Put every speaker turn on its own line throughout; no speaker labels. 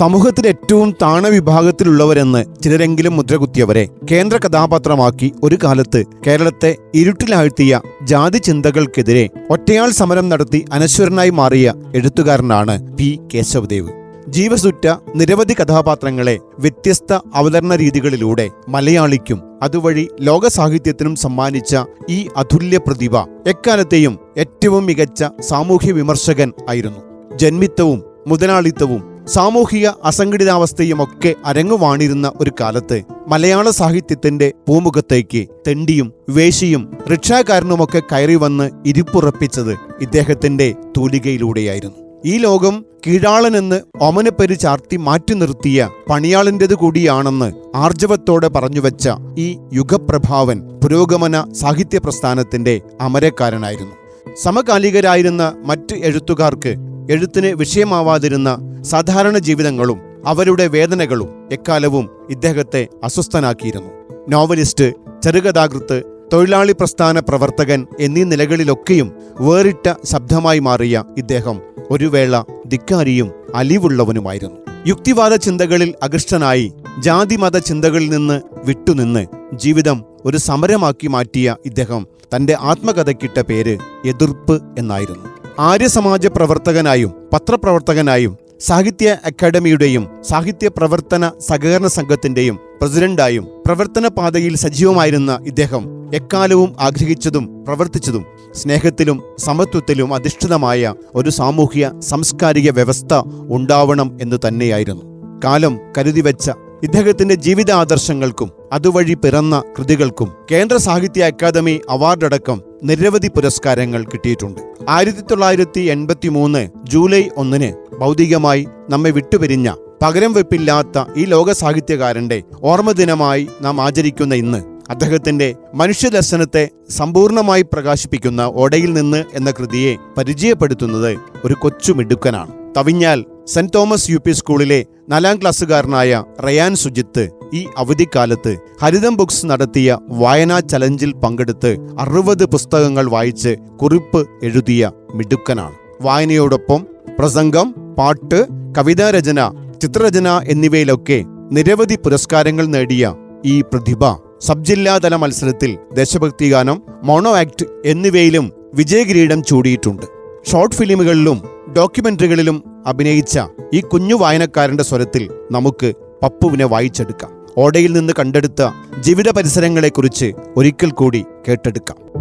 സമൂഹത്തിൽ ഏറ്റവും താണ വിഭാഗത്തിലുള്ളവരെന്ന് ചിലരെങ്കിലും മുദ്രകുത്തിയവരെ കേന്ദ്ര കഥാപാത്രമാക്കി ഒരു കാലത്ത് കേരളത്തെ ഇരുട്ടിലാഴ്ത്തിയ ജാതി ചിന്തകൾക്കെതിരെ ഒറ്റയാൾ സമരം നടത്തി അനശ്വരനായി മാറിയ എഴുത്തുകാരനാണ് പി. കേശവദേവ്. ജീവസുറ്റ നിരവധി കഥാപാത്രങ്ങളെ വ്യത്യസ്ത അവതരണ രീതികളിലൂടെ മലയാളിക്കും അതുവഴി ലോക സാഹിത്യത്തിനും സമ്മാനിച്ച ഈ അതുല്യ പ്രതിഭ എക്കാലത്തെയും ഏറ്റവും മികച്ച സാമൂഹ്യ വിമർശകൻ ആയിരുന്നു. ജന്മിത്തവും മുതലാളിത്തവും സാമൂഹിക അസംഘടിതാവസ്ഥയുമൊക്കെ അരങ്ങുവാണിരുന്ന ഒരു കാലത്ത് മലയാള സാഹിത്യത്തിന്റെ പൂമുഖത്തേക്ക് തെണ്ടിയും വേശിയും റിക്ഷാക്കാരനുമൊക്കെ കയറി വന്ന് ഇരിപ്പുറപ്പിച്ചത് ഇദ്ദേഹത്തിന്റെ തൂലികയിലൂടെയായിരുന്നു. ഈ ലോകം കീഴാളനെന്ന് ഒമനപ്പരി ചാർത്തി മാറ്റി നിർത്തിയ പണിയാളിന്റെത് കൂടിയാണെന്ന് ആർജവത്തോടെ പറഞ്ഞുവെച്ച ഈ യുഗപ്രഭാവൻ പുരോഗമന സാഹിത്യ പ്രസ്ഥാനത്തിന്റെ അമരക്കാരനായിരുന്നു. സമകാലികരായിരുന്ന മറ്റ് എഴുത്തുകാർക്ക് എഴുത്തിന് വിഷയമാവാതിരുന്ന സാധാരണ ജീവിതങ്ങളും അവരുടെ വേദനകളും എക്കാലവും ഇദ്ദേഹത്തെ അസ്വസ്ഥനാക്കിയിരുന്നു. നോവലിസ്റ്റ് ചെറുകഥാകൃത്ത് തൊഴിലാളി പ്രസ്ഥാന പ്രവർത്തകൻ എന്നീ നിലകളിലൊക്കെയും വേറിട്ട ശബ്ദമായി മാറിയ ഇദ്ദേഹം ഒരു വേള ധിക്കാരിയും അലിവുള്ളവനുമായിരുന്നു. യുക്തിവാദ ചിന്തകളിൽ അകൃഷ്ടനായി ജാതിമത ചിന്തകളിൽ നിന്ന് വിട്ടുനിന്ന് ജീവിതം ഒരു സമരമാക്കി മാറ്റിയ ഇദ്ദേഹം തന്റെ ആത്മകഥയ്ക്കിട്ട പേര് എതിർപ്പ് എന്നായിരുന്നു. ആര്യസമാജ പ്രവർത്തകനായും പത്രപ്രവർത്തകനായും സാഹിത്യ അക്കാദമിയുടെയും സാഹിത്യ പ്രവർത്തന സഹകരണ സംഘത്തിന്റെയും പ്രസിഡന്റായും പ്രവർത്തന പാതയിൽ സജീവമായിരുന്ന ഇദ്ദേഹം എക്കാലവും ആഗ്രഹിച്ചതും പ്രവർത്തിച്ചതും സ്നേഹത്തിലും സമത്വത്തിലും അധിഷ്ഠിതമായ ഒരു സാമൂഹ്യ സാംസ്കാരിക വ്യവസ്ഥ ഉണ്ടാവണം എന്ന് തന്നെയായിരുന്നു. കാലം കരുതിവെച്ച ഇദ്ദേഹത്തിന്റെ ജീവിത ആദർശങ്ങൾക്കും അതുവഴി പിറന്ന കൃതികൾക്കും കേന്ദ്ര സാഹിത്യ അക്കാദമി അവാർഡടക്കം നിരവധി പുരസ്കാരങ്ങൾ കിട്ടിയിട്ടുണ്ട്. ആയിരത്തി തൊള്ളായിരത്തി എൺപത്തി മൂന്ന് ജൂലൈ ഒന്നിന് ഭൗതികമായി നമ്മെ വിട്ടുപിരിഞ്ഞ പകരം വെപ്പില്ലാത്ത ഈ ലോക സാഹിത്യകാരന്റെ ഓർമ്മദിനമായി നാം ആചരിക്കുന്ന ഇന്ന് അദ്ദേഹത്തിന്റെ മനുഷ്യദർശനത്തെ സമ്പൂർണമായി പ്രകാശിപ്പിക്കുന്ന ഓടയിൽ നിന്ന് എന്ന കൃതിയെ പരിചയപ്പെടുത്തുന്നത് ഒരു കൊച്ചു മിടുക്കനാണ്. Thavinjal Saint Thomas U P school നാലാം ക്ലാസ്സുകാരനായ റയാൻ സുജിത്ത് ഈ അവധിക്കാലത്ത് ഹരിതം ബുക്സ് നടത്തിയ വായനാ ചലഞ്ചിൽ പങ്കെടുത്ത് അറുപത് പുസ്തകങ്ങൾ വായിച്ച് കുറിപ്പ് എഴുതിയ മിടുക്കനാണ്. വായനയോടൊപ്പം പ്രസംഗം പാട്ട് കവിതാരചന ചിത്രരചന എന്നിവയിലൊക്കെ നിരവധി പുരസ്കാരങ്ങൾ നേടിയ ഈ പ്രതിഭ. സബ് ജില്ലാതല മത്സരത്തിൽ ദേശഭക്തി ഗാനം മോണോ ആക്ട് എന്നിവയിലും വിജയകിരീടം ചൂടിയിട്ടുണ്ട്. ഷോർട്ട് ഫിലിമുകളിലും ഡോക്യുമെന്ററികളിലും അഭിനയിച്ച ഈ കുഞ്ഞു വായനക്കാരന്റെ സ്വരത്തിൽ നമുക്ക് പപ്പുവിനെ വായിച്ചെടുക്കാം. ഓടയിൽ നിന്ന് കണ്ടെടുത്ത ജീവിത പരിസരങ്ങളെക്കുറിച്ച് ഒരിക്കൽ കൂടി കേട്ടെടുക്കാം.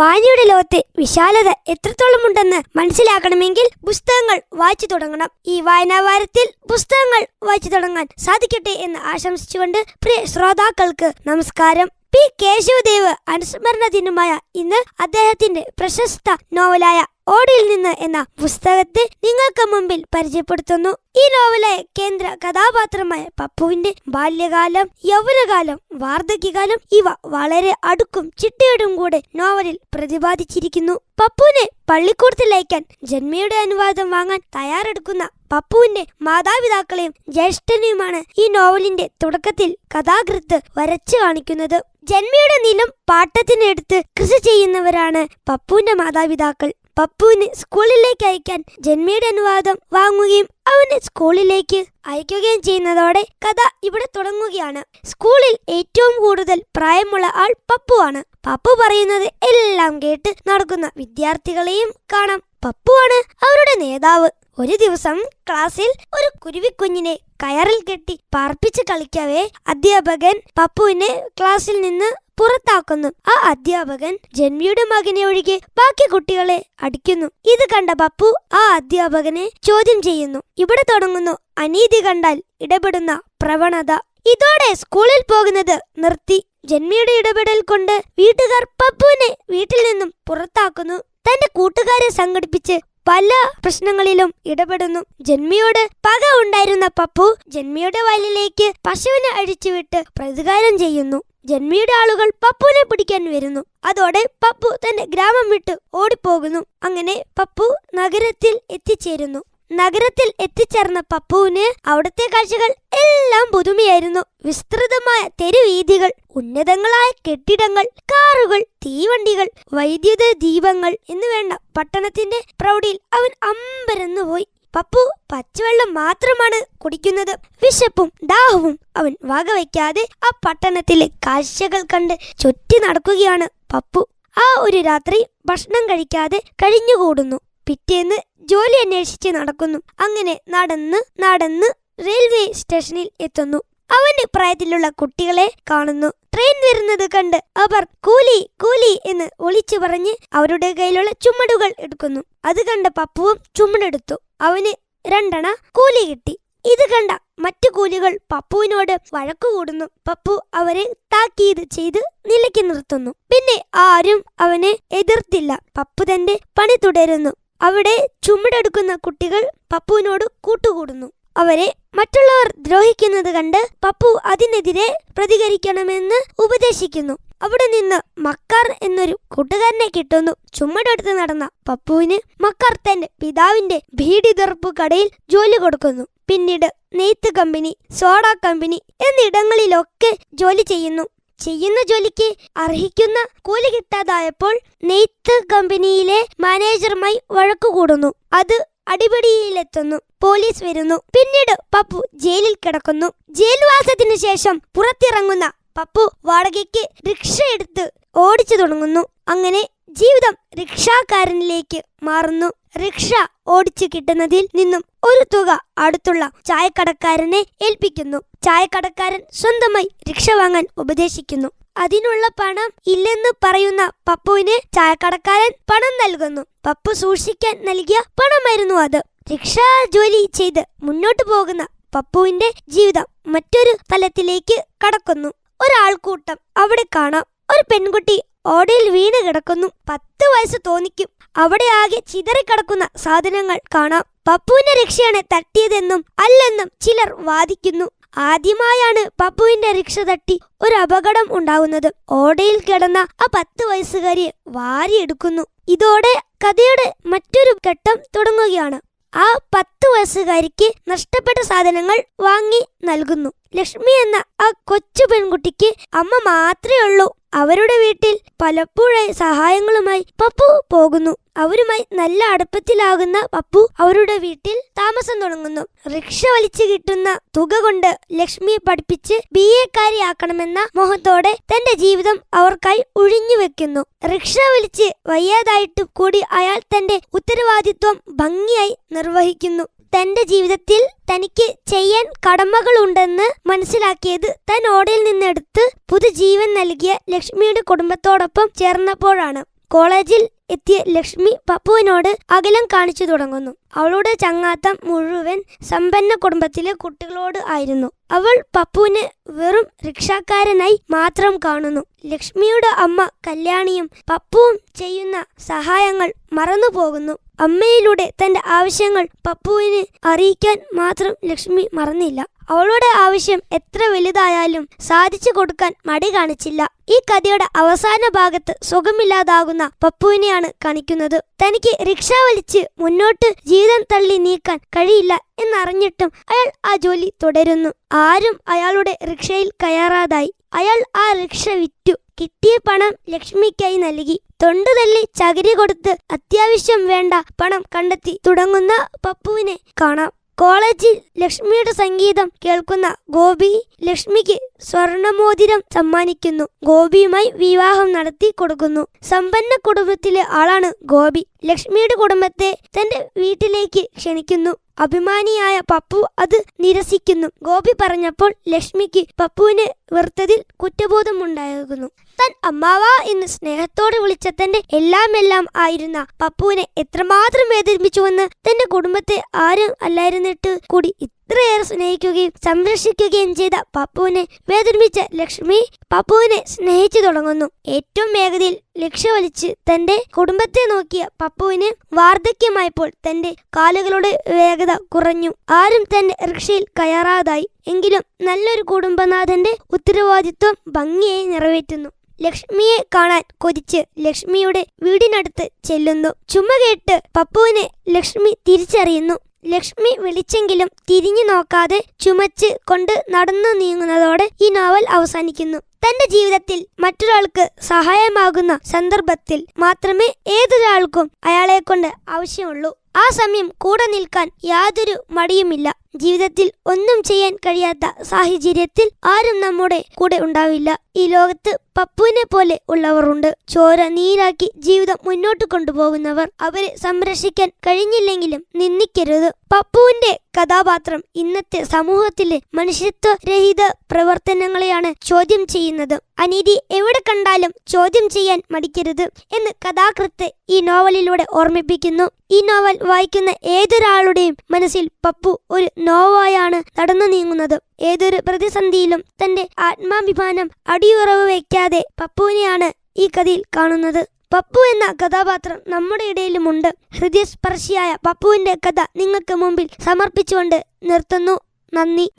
വായനയുടെ ലോകത്തെ വിശാലത എത്രത്തോളം ഉണ്ടെന്ന് മനസ്സിലാക്കണമെങ്കിൽ പുസ്തകങ്ങൾ വായിച്ചു തുടങ്ങണം. ഈ വായനാവാരത്തിൽ പുസ്തകങ്ങൾ വായിച്ചു തുടങ്ങാൻ സാധിക്കട്ടെ എന്ന് ആശംസിച്ചുകൊണ്ട് പ്രിയ ശ്രോതാക്കൾക്ക് നമസ്കാരം. പി. കേശവദേവ് അനുസ്മരണ ദിനമായ ഇന്ന് അദ്ദേഹത്തിന്റെ പ്രശസ്ത നോവലായ ഓടിയിൽ നിന്ന് എന്ന പുസ്തകത്തെ നിങ്ങൾക്ക് മുമ്പിൽ പരിചയപ്പെടുത്തുന്നു. ഈ നോവലെ കേന്ദ്ര കഥാപാത്രമായ പപ്പുവിന്റെ ബാല്യകാലം യൗവനകാലം വാർദ്ധക്യകാലം ഇവ വളരെ അടുക്കും ചിട്ടയോടും കൂടെ നോവലിൽ പ്രതിപാദിച്ചിരിക്കുന്നു. പപ്പുവിനെ പള്ളിക്കൂടത്തിൽ അയക്കാൻ ജന്മയുടെ അനുവാദം വാങ്ങാൻ തയ്യാറെടുക്കുന്ന പപ്പുവിന്റെ മാതാപിതാക്കളെയും ജ്യേഷ്ഠനെയുമാണ് ഈ നോവലിന്റെ തുടക്കത്തിൽ കഥാകൃത്ത് വരച്ചു കാണിക്കുന്നത്. ജന്മയുടെ നിലം പാട്ടത്തിനെടുത്ത് കൃഷി ചെയ്യുന്നവരാണ് പപ്പുവിന്റെ മാതാപിതാക്കൾ. പപ്പുവിന് സ്കൂളിലേക്ക് അയക്കാൻ ജന്മിയുടെ അനുവാദം വാങ്ങുകയും അവനെ സ്കൂളിലേക്ക് അയക്കുകയും ചെയ്യുന്നതോടെ കഥ ഇവിടെ തുടങ്ങുകയാണ്. സ്കൂളിൽ ഏറ്റവും കൂടുതൽ പ്രായമുള്ള ആൾ പപ്പുവാണ്. പപ്പു പറയുന്നത് എല്ലാം കേട്ട് നടക്കുന്ന വിദ്യാർത്ഥികളെയും കാണാം. പപ്പുവാണ് അവരുടെ നേതാവ്. ഒരു ദിവസം ക്ലാസ്സിൽ ഒരു കുരുവിക്കുഞ്ഞിനെ കയറിൽ കെട്ടി പാർപ്പിച്ച് കളിക്കവേ അധ്യാപകൻ പപ്പുവിനെ ക്ലാസ്സിൽ നിന്ന് പുറത്താക്കുന്നു. ആ അധ്യാപകൻ ജന്മിയുടെ മകനെ ഒഴികെ ബാക്കി കുട്ടികളെ അടിക്കുന്നു. ഇത് കണ്ട പപ്പു ആ അധ്യാപകനെ ചോദ്യം ചെയ്യുന്നു. ഇവിടെ തുടങ്ങുന്നു. അനീതി കണ്ടാൽ ഇടപെടുന്ന പ്രവണത. ഇതോടെ സ്കൂളിൽ പോകുന്നത് നിർത്തി. ജന്മിയുടെ ഇടപെടൽ കൊണ്ട് വീട്ടുകാർ പപ്പുവിനെ വീട്ടിൽ നിന്നും പുറത്താക്കുന്നു. തന്റെ കൂട്ടുകാരെ സംഘടിപ്പിച്ച് പല പ്രശ്നങ്ങളിലും ഇടപെടുന്നു. ജന്മിയോട് പക ഉണ്ടായിരുന്ന പപ്പു ജന്മിയുടെ വയലിലേക്ക് പശുവിനെ അഴിച്ചുവിട്ട് പ്രതികാരം ചെയ്യുന്നു. ജന്മിയുടെ ആളുകൾ പപ്പുവിനെ പിടിക്കാൻ വരുന്നു. അതോടെ പപ്പു തന്റെ ഗ്രാമം വിട്ട് ഓടിപ്പോകുന്നു. അങ്ങനെ പപ്പു നഗരത്തിൽ എത്തിച്ചേരുന്നു. നഗരത്തിൽ എത്തിച്ചേർന്ന പപ്പുവിന് അവിടുത്തെ കാഴ്ചകൾ എല്ലാം പുതുമയായിരുന്നു. വിസ്തൃതമായ തെരുവീതികൾ ഉന്നതങ്ങളായ കെട്ടിടങ്ങൾ കാറുകൾ തീവണ്ടികൾ വൈദ്യുത ദീപങ്ങൾ എന്ന് വേണ്ട പട്ടണത്തിന്റെ പ്രൗഢിയിൽ അവൻ അമ്പരന്നു പോയി. പപ്പു പച്ചവെള്ളം മാത്രമാണ് കുടിക്കുന്നത്. വിശപ്പും ദാഹവും അവൻ വകവയ്ക്കാതെ ആ പട്ടണത്തിലെ കാഴ്ചകൾ കണ്ട് ചുറ്റി നടക്കുകയാണ് പപ്പു. ആ ഒരു രാത്രി ഭക്ഷണം കഴിക്കാതെ കഴിഞ്ഞുകൂടുന്നു. പിറ്റേന്ന് ജോലി അന്വേഷിച്ച് നടക്കുന്നു. അങ്ങനെ നടന്ന് നടന്ന് റെയിൽവേ സ്റ്റേഷനിൽ എത്തുന്നു. അവന്റെ പ്രായത്തിലുള്ള കുട്ടികളെ കാണുന്നു. ട്രെയിൻ വരുന്നത് കണ്ട് അവർ കൂലി കൂലി എന്ന് ഒളിച്ചു പറഞ്ഞ് അവരുടെ കയ്യിലുള്ള ചുമടുകൾ എടുക്കുന്നു. അത് കണ്ട പപ്പുവും ചുമടെടുത്തു. അവന് രണ്ടണ കൂലി കിട്ടി. ഇത് കണ്ട മറ്റു കൂലികൾ പപ്പുവിനോട് വഴക്കുകൂടുന്നു പപ്പു അവരെ താക്കീത് ചെയ്ത് നിലയ്ക്ക് നിർത്തുന്നു. പിന്നെ ആരും അവനെ എതിർത്തില്ല. പപ്പു തന്റെ പണി തുടരുന്നു. അവിടെ ചുമടെടുക്കുന്ന കുട്ടികൾ പപ്പുവിനോട് കൂട്ടുകൂടുന്നു. അവരെ മറ്റുള്ളവർ ദ്രോഹിക്കുന്നത് കണ്ട് പപ്പു അതിനെതിരെ പ്രതികരിക്കണമെന്ന് ഉപദേശിക്കുന്നു. അവിടെ നിന്ന് മക്കാർ എന്നൊരു കൂട്ടുകാരനെ കിട്ടുന്നു. ചുമടെടുത്ത് നടന്ന പപ്പുവിന് മക്കാർ തന്റെ പിതാവിന്റെ ഭീടിതെറുപ്പ് കടയിൽ ജോലി കൊടുക്കുന്നു. പിന്നീട് നെയ്ത്ത് കമ്പനി സോഡ കമ്പനി എന്നിടങ്ങളിലൊക്കെ ജോലി ചെയ്യുന്നു. ചെയ്യുന്ന ജോലിക്ക് അർഹിക്കുന്ന കൂലി കിട്ടാതായപ്പോൾ നെയ്ത്ത് കമ്പനിയിലെ മാനേജറുമായി വഴക്കുകൂടുന്നു അത് അടിപിടിയിലെത്തുന്നു. പോലീസ് വരുന്നു. പിന്നീട് പപ്പു ജയിലിൽ കിടക്കുന്നു. ജയിൽവാസത്തിനു ശേഷം പുറത്തിറങ്ങുന്ന പപ്പു വാടകയ്ക്ക് റിക്ഷ എടുത്ത് ഓടിച്ചു തുടങ്ങുന്നു. അങ്ങനെ ജീവിതം റിക്ഷാക്കാരനിലേക്ക് മാറുന്നു. റിക്ഷ ഓടിച്ചു കിട്ടുന്നതിൽ നിന്നും ഒരു തുക അടുത്തുള്ള ചായക്കടക്കാരനെ ഏൽപ്പിക്കുന്നു. ചായക്കടക്കാരൻ സ്വന്തമായി റിക്ഷ വാങ്ങാൻ ഉപദേശിക്കുന്നു. അതിനുള്ള പണം ഇല്ലെന്ന് പറയുന്ന പപ്പുവിന് ചായക്കടക്കാരൻ പണം നൽകുന്നു. പപ്പു സൂക്ഷിക്കാൻ നൽകിയ പണമായിരുന്നു അത്. റിക്ഷ ജോലി ചെയ്ത് മുന്നോട്ടു പോകുന്ന പപ്പുവിന്റെ ജീവിതം മറ്റൊരു തലത്തിലേക്ക് കടക്കുന്നു. ഒരാൾക്കൂട്ടം അവിടെ കാണാം. ഒരു പെൺകുട്ടി ഓടയിൽ വീണ് കിടക്കുന്നു. പത്ത് വയസ്സ് തോന്നിക്കും. അവിടെ ആകെ ചിതറിക്കിടക്കുന്ന സാധനങ്ങൾ കാണാം. പപ്പുവിന്റെ രക്ഷയാണ് തട്ടിയതെന്നും അല്ലെന്നും ചിലർ വാദിക്കുന്നു. ആദ്യമായാണ് പപ്പുവിന്റെ രക്ഷ തട്ടി ഒരു അപകടം ഉണ്ടാവുന്നത്. ഓടയിൽ കിടന്ന ആ പത്ത് വയസ്സുകാരിയെ വാരിയെടുക്കുന്നു ഇതോടെ കഥയുടെ മറ്റൊരു ഘട്ടം തുടങ്ങുകയാണ്. ആ പത്ത് വയസ്സുകാരിക്ക് നഷ്ടപ്പെട്ട സാധനങ്ങൾ വാങ്ങി നൽകുന്നു. ലക്ഷ്മി എന്ന ആ കൊച്ചു പെൺകുട്ടിക്ക് അമ്മ മാത്രമേ ഉള്ളൂ. അവരുടെ വീട്ടിൽ പലപ്പോഴായി സഹായങ്ങളുമായി പപ്പു പോകുന്നു. അവരുമായി നല്ല അടുപ്പത്തിലാകുന്ന പപ്പു അവരുടെ വീട്ടിൽ താമസം തുടങ്ങുന്നു. റിക്ഷ വലിച്ചു കിട്ടുന്ന തുക കൊണ്ട് ലക്ഷ്മിയെ പഠിപ്പിച്ച് ബി എക്കാരിയാക്കണമെന്ന മോഹത്തോടെ തന്റെ ജീവിതം അവർക്കായി ഒഴിഞ്ഞു വെക്കുന്നു. റിക്ഷ വലിച്ച് വയ്യാതായിട്ട് കൂടി അയാൾ തന്റെ ഉത്തരവാദിത്വം ഭംഗിയായി നിർവഹിക്കുന്നു. തന്റെ ജീവിതത്തിൽ തനിക്ക് ചെയ്യാൻ കടമകളുണ്ടെന്ന് മനസ്സിലാക്കിയത് താൻ ഓടയിൽ നിന്നെടുത്ത് പുതുജീവൻ നൽകിയ ലക്ഷ്മിയുടെ കുടുംബത്തോടൊപ്പം ചേർന്നപ്പോഴാണ്. കോളേജിൽ എത്തിയ ലക്ഷ്മി പപ്പുവിനോട് അകലം കാണിച്ചു തുടങ്ങുന്നു. അവളുടെ ചങ്ങാത്തം മുഴുവൻ സമ്പന്ന കുടുംബത്തിലെ കുട്ടികളോട് ആയിരുന്നു. അവൾ പപ്പുവിനെ വെറും റിക്ഷാക്കാരനായി മാത്രം കാണുന്നു. ലക്ഷ്മിയുടെ അമ്മ കല്യാണിയും പപ്പുവും ചെയ്യുന്ന സഹായങ്ങൾ മറന്നുപോകുന്നു. അമ്മയിലൂടെ തന്റെ ആവശ്യങ്ങൾ പപ്പുവിന് അറിയിക്കാൻ മാത്രം ലക്ഷ്മി മറന്നില്ല. അവളുടെ ആവശ്യം എത്ര വലുതായാലും സാധിച്ചു കൊടുക്കാൻ മടി കാണിച്ചില്ല. ഈ കഥയുടെ അവസാന ഭാഗത്ത് സുഖമില്ലാതാകുന്ന പപ്പുവിനെയാണ് കാണിക്കുന്നത്. തനിക്ക് റിക്ഷ വലിച്ച് മുന്നോട്ട് ജീവിതം തള്ളി നീക്കാൻ കഴിയില്ല എന്നറിഞ്ഞിട്ടും അയാൾ ആ ജോലി തുടരുന്നു. ആരും അയാളുടെ റിക്ഷയിൽ കയറാതായി. അയാൾ ആ റിക്ഷ വിറ്റു. കിട്ടിയ പണം ലക്ഷ്മിക്കായി നൽകി. തൊണ്ടു തല്ലി ചകിരി കൊടുത്ത് അത്യാവശ്യം വേണ്ട പണം കണ്ടെത്തി തുടങ്ങുന്ന പപ്പുവിനെ കാണാം. കോളേജിൽ ലക്ഷ്മിയുടെ സംഗീതം കേൾക്കുന്ന ഗോപി ലക്ഷ്മിക്ക് സ്വർണമോതിരം സമ്മാനിക്കുന്നു. ഗോപിയുമായി വിവാഹം നടത്തി കൊടുക്കുന്നു. സമ്പന്ന കുടുംബത്തിലെ ആളാണ് ഗോപി. ലക്ഷ്മിയുടെ കുടുംബത്തെ തന്റെ വീട്ടിലേക്ക് ക്ഷണിക്കുന്നു. അഭിമാനിയായ പപ്പു അത് നിരസിക്കുന്നു. ഗോപി പറഞ്ഞപ്പോൾ ലക്ഷ്മിക്ക് പപ്പുവിനെ വെറുത്തതിൽ കുറ്റബോധമുണ്ടായിരുന്നു താൻ അമ്മാവ എന്ന് സ്നേഹത്തോടെ വിളിച്ച തന്റെ എല്ലാം എല്ലാം ആയിരുന്ന പപ്പുവിനെ എത്രമാത്രം വേദനിപ്പിച്ചുവെന്ന് തന്റെ കുടുംബത്തെ ആരും അല്ലായിരുന്നിട്ട് കൂടി ഇത്രയേറെ സ്നേഹിക്കുകയും സംരക്ഷിക്കുകയും ചെയ്ത പപ്പുവിനെ വേദനിപ്പിച്ച ലക്ഷ്മി പപ്പുവിനെ സ്നേഹിച്ചു തുടങ്ങുന്നു. ഏറ്റവും വേഗതയിൽ ലക്ഷ്യമലിച്ച് തന്റെ കുടുംബത്തെ നോക്കിയ പപ്പുവിന് വാർദ്ധക്യമായപ്പോൾ തന്റെ കാലുകളുടെ വേഗത കുറഞ്ഞു. ആരും തന്റെ റിക്ഷയിൽ കയറാതായി. എങ്കിലും നല്ലൊരു കുടുംബനാഥന്റെ ഉത്തരവാദിത്വം ഭംഗിയായി നിറവേറ്റുന്നു. ലക്ഷ്മിയെ കാണാൻ കൊതിച്ച് ലക്ഷ്മിയുടെ വീടിനടുത്ത് ചെല്ലുന്നു. ചുമ കേട്ട് പപ്പുവിനെ ലക്ഷ്മി തിരിച്ചറിയുന്നു. ലക്ഷ്മി വിളിച്ചെങ്കിലും തിരിഞ്ഞു നോക്കാതെ ചുമച്ച് കൊണ്ട് നടന്നു നീങ്ങുന്നതോടെ ഈ നോവൽ അവസാനിക്കുന്നു. തന്റെ ജീവിതത്തിൽ മറ്റൊരാൾക്ക് സഹായമാകുന്ന സന്ദർഭത്തിൽ മാത്രമേ ഏതൊരാൾക്കും അയാളെ കൊണ്ട് ആവശ്യമുള്ളൂ. ആ സമയം കൂടെ നിൽക്കാൻ യാതൊരു മടിയുമില്ല. ജീവിതത്തിൽ ഒന്നും ചെയ്യാൻ കഴിയാത്ത സാഹചര്യത്തിൽ ആരും നമ്മുടെ കൂടെ ഉണ്ടാവില്ല. ഈ ലോകത്ത് പപ്പുവിനെ പോലെ ഉള്ളവരുണ്ട്. ചോര നീരാക്കി ജീവിതം മുന്നോട്ട് കൊണ്ടുപോകുന്നവർ അവരെ സംരക്ഷിക്കാൻ കഴിഞ്ഞില്ലെങ്കിലും നിന്ദിക്കരുത്. പപ്പുവിന്റെ കഥാപാത്രം ഇന്നത്തെ സമൂഹത്തിലെ മനുഷ്യത്വരഹിത പ്രവർത്തനങ്ങളെയാണ് ചോദ്യം ചെയ്യുന്നത്. അനീതി എവിടെ കണ്ടാലും ചോദ്യം ചെയ്യാൻ മടിക്കരുത് എന്ന് കഥാകൃത്ത് ഈ നോവലിലൂടെ ഓർമ്മിപ്പിക്കുന്നു. ഈ നോവൽ വായിക്കുന്ന ഏതൊരാളുടെയും മനസ്സിൽ പപ്പു ഒരു നോവായാണ് നടന്നു നീങ്ങുന്നത്. ഏതൊരു പ്രതിസന്ധിയിലും തന്റെ ആത്മാഭിമാനം അടിയുറവ് വയ്ക്കാതെ പപ്പുവിനെയാണ് ഈ കഥയിൽ കാണുന്നത്. പപ്പു എന്ന കഥാപാത്രം നമ്മുടെ ഇടയിലുമുണ്ട്. ഹൃദയസ്പർശിയായ പപ്പുവിന്റെ കഥ നിങ്ങൾക്ക് മുമ്പിൽ സമർപ്പിച്ചുകൊണ്ട് നിർത്തുന്നു. നന്ദി.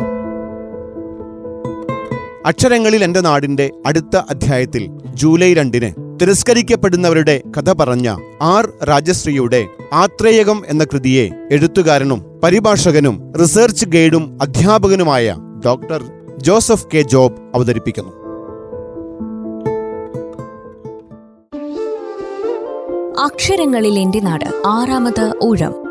അക്ഷരങ്ങളിൽ എന്റെ നാടിന്റെ അടുത്ത അധ്യായത്തിൽ ജൂലൈ രണ്ടിന് തിരസ്കരിക്കപ്പെടുന്നവരുടെ കഥ പറഞ്ഞ ആർ രാജശ്രീയുടെ ആത്രേയകം എന്ന കൃതിയെ എഴുത്തുകാരനും പരിഭാഷകനും റിസർച്ച് ഗൈഡും അധ്യാപകനുമായ ഡോക്ടർ ജോസഫ് കെ ജോബ് അവതരിപ്പിക്കുന്നു.
അക്ഷരങ്ങളിൽ എന്റെ നാട് ആറാമത് ഊഴം.